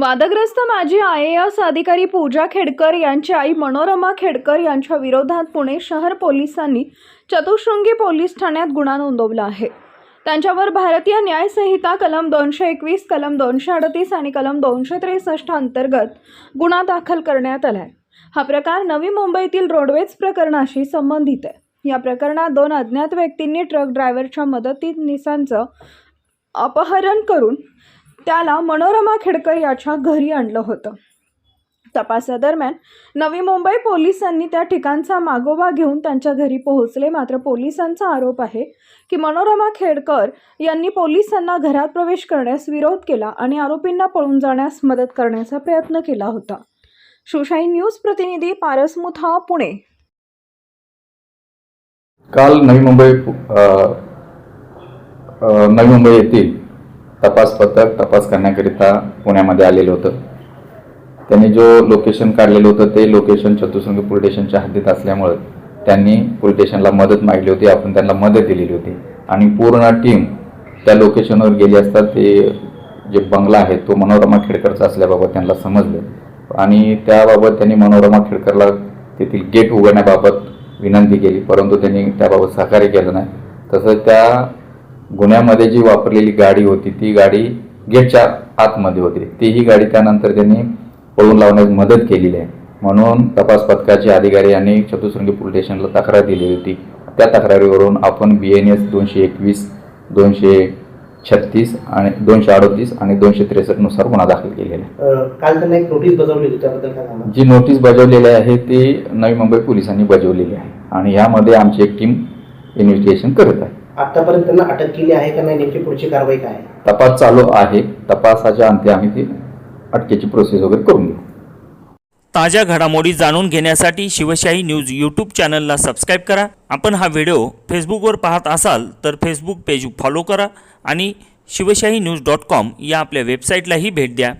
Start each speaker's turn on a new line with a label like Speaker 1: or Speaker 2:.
Speaker 1: वादग्रस्त माजी I A S अधिकारी पूजा खेडकर यांची आई मनोरमा खेडकर यांच्या विरोधात पुणे शहर पोलिसांनी चतुशृंगी पोलीस ठाण्यात गुन्हा नोंदवला आहे. त्यांच्यावर भारतीय न्यायसंहिता कलम दोनशे एकवीस कलम दोनशे अडतीस आणि कलम दोनशे त्रेसष्ट अंतर्गत गुन्हा दाखल करण्यात आला आहे हा प्रकार नवी मुंबईतील रोडवेज प्रकरणाशी संबंधित आहे. या प्रकरणात दोन अज्ञात व्यक्तींनी ट्रक ड्रायव्हरच्या मदतीनिसांचं अपहरण करून त्याला मनोरमा खेडकर याच्या घरी आणलं होतं. तपासादरम्यान नवी मुंबई पोलिसांनी त्या ठिकाणचा मागोवा घेऊन त्यांच्या घरी पोहोचले. मात्र पोलिसांचा आरोप आहे की मनोरमा खेडकर यांनी पोलिसांना घरात प्रवेश करण्यास विरोध केला आणि आरोपींना पळून जाण्यास मदत करण्याचा प्रयत्न केला होता. शिवशाही न्यूज प्रतिनिधी पारस मुथा पुणे.
Speaker 2: काल नवी मुंबई नवी मुंबई येथील तपास पथक तपास करण्याकरिता पुण्यामध्ये आलेलं होतं. त्यांनी जो लोकेशन काढलेलं होतं ते लोकेशन चतुर्संग पोलीस स्टेशनच्या हद्दीत असल्यामुळं त्यांनी पोलीस स्टेशनला मदत मागली होती. आपण त्यांना मदत दिलेली होती. आणि पूर्ण टीम त्या लोकेशनवर गेली असता ते जे बंगला आहे तो मनोरमा खेडकरचा असल्याबाबत त्यांना समजलं. आणि त्याबाबत त्यांनी मनोरमा खेडकरला तेथील गेट उघडण्याबाबत विनंती केली. परंतु त्यांनी त्याबाबत सहकार्य केलं नाही. तसंच त्या गुन्ह्यामध्ये जी वापरलेली गाडी होती ती गाडी गेटच्या आतमध्ये होती. तीही गाडी त्यानंतर त्यांनी पळून लावण्यास मदत केलेली आहे. म्हणून तपास पथकाचे अधिकारी यांनी चतुसृंगी पोलीस स्टेशनला तक्रार दिली होती. त्या तक्रारीवरून आपण बी एन एस दोनशे एकवीस दोनशे छत्तीस आणि दोनशे अडतीस आणि दोनशे त्रेसष्टनुसार गुन्हा दाखल केलेला आहे.
Speaker 3: अ, काल त्यांना एक नोटीस बजावली होती त्याबद्दल काय सांगा
Speaker 2: जी नोटीस बजावलेली आहे ती नवी मुंबई पोलिसांनी बजावलेली आहे. आणि यामध्ये आमची एक टीम इन्व्हेस्टिगेशन करत आहे.
Speaker 3: आतापर्यंत त्यांना अटक केली आहे का नाही नेमकी पुढची कारवाई काय आहे?
Speaker 2: तपास चालू आहे. तपासाच्या अंती आम्ही ती अटकेची प्रोसेस वगैरे करून घेऊ
Speaker 4: ताज्या घडामोडी जाणून घेण्यासाठी शिवशाही न्यूज यूट्यूब चॅनलला सबस्क्राईब करा. आपण हा व्हिडिओ फेसबुकवर पाहत असाल तर फेसबुक पेज फॉलो करा आणि शिवशाही न्यूज डॉट कॉम या आपल्या वेबसाईटलाही भेट द्या.